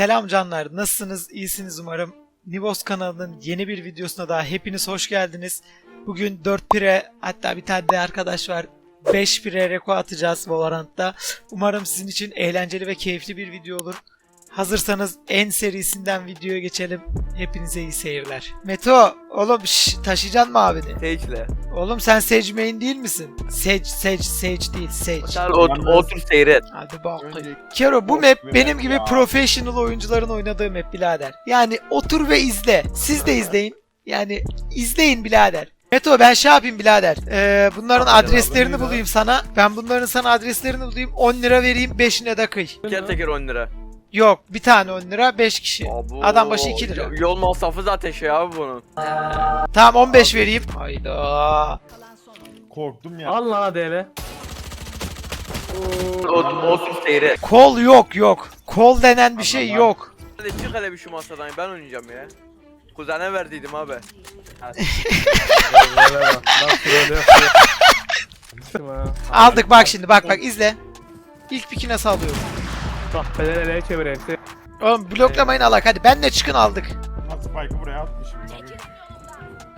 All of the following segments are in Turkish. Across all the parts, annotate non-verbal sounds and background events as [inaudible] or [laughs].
Selam canlar. Nasılsınız? İyisiniz umarım. Nivos kanalının yeni bir videosuna daha hepiniz hoş geldiniz. Bugün 4 pire hatta bir tane de arkadaş var. 5 pire reko atacağız Valorant'ta. Umarım sizin için eğlenceli ve keyifli bir video olur. Hazırsanız en serisinden videoya geçelim. Hepinize iyi seyirler. Meto, oğlum şş, taşıyacaksın mı abini? Sage'le. Oğlum sen Sage main değil misin? Sage, Sage, Sage değil, Sage. Sen ot- otur seyret. Hadi bak. Önce- Kero bu map be benim gibi ya. professional oyuncuların oynadığı map birader. Yani otur ve izle. Siz de izleyin. Yani izleyin birader. Meto ben şey yapayım birader. Ee, bunların adreslerini bulayım sana. Ben bunların sana adreslerini bulayım. 10 lira vereyim 5'ine de kıy. Teker teker 10 lira. Yok bir tane 10 lira 5 kişi. Abo, Adam başı iki lira. Yol masrafı zaten şey abi bunun. Tamam 15 vereyim. Hayda. Korktum ya. Al lan hadi otur. Kol yok yok. Kol denen bir şey yok. Hadi çık hele bir şu masadan ben oynayacağım ya. Kuzene verdiydim abi. [laughs] Aldık bak şimdi bak bak izle. İlk piki nasıl alıyorum? Bedene ele çevireyim. Sen- Oğlum bloklamayın alak hadi benle çıkın aldık. Nasıl Spike'ı buraya atmışım.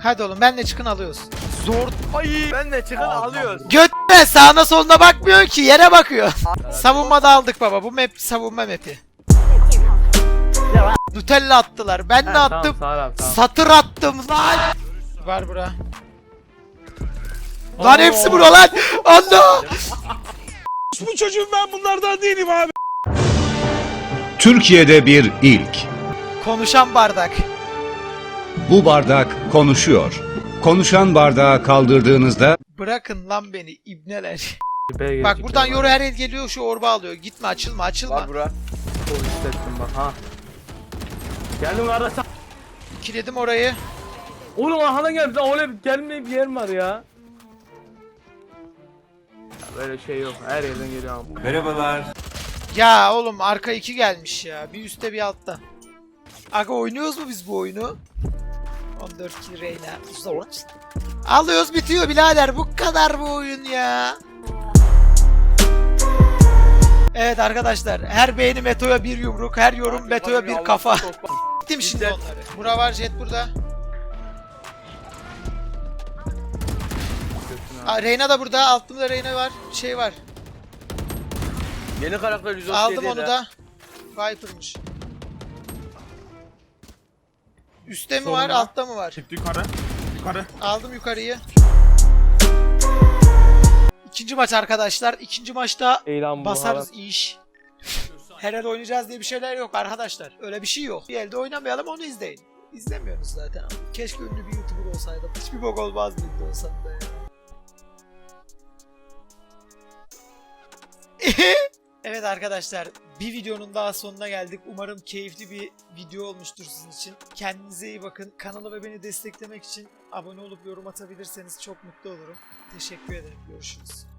Hadi oğlum benle çıkın alıyoruz. Zor. Ay ben de çıkın alıyoruz. Götme sağına soluna bakmıyor ki yere bakıyor. Savunmada aldık baba bu map savunma mapi. Nutella attılar ben de attım. Tamam, sağ ol, tamam. Satır attım lan. Var bura. Lan hepsi bura lan. Allah. Bu çocuğum ben bunlardan değilim abi. Türkiye'de bir ilk. Konuşan bardak. Bu bardak konuşuyor. Konuşan bardağı kaldırdığınızda Bırakın lan beni ibneler. [laughs] Bak buradan yoru her el geliyor şu orba alıyor. Gitme açılma açılma. Var bura. Çok hissettim bak ha. Geldim kardeş. Kiledim orayı. Oğlum arkadan lan öyle gelmeyip bir yer var ya. Ya Böyle şey yok. Her yerden geliyor ama. Ya oğlum arka iki gelmiş ya. Bir üstte bir altta. Aga oynuyoruz mu biz bu oyunu? 14 kill Reyna. Alıyoruz bitiyor birader. Bu kadar bu oyun ya. Evet arkadaşlar her beğeni Meto'ya bir yumruk, her yorum Meto'ya bir kafa. Gittim şimdi onları. Bura var jet burada. Aa, Reyna da burada. Altımda Reyna var. Şey var. Yeni karakter 137 Aldım onu da. Viper'mış. Üste mi var, Solunda. altta mı var? Çıktı yukarı. Yukarı. Aldım yukarıyı. İkinci maç arkadaşlar. İkinci maçta bu. basarız iş. Her el oynayacağız diye bir şeyler yok arkadaşlar. Öyle bir şey yok. Bir elde oynamayalım onu izleyin. İzlemiyorsunuz zaten. Keşke ünlü bir YouTuber olsaydım. Hiçbir bok olmaz mıydı olsam da ya. [laughs] Evet arkadaşlar bir videonun daha sonuna geldik. Umarım keyifli bir video olmuştur sizin için. Kendinize iyi bakın. Kanalı ve beni desteklemek için abone olup yorum atabilirseniz çok mutlu olurum. Teşekkür ederim. Görüşürüz.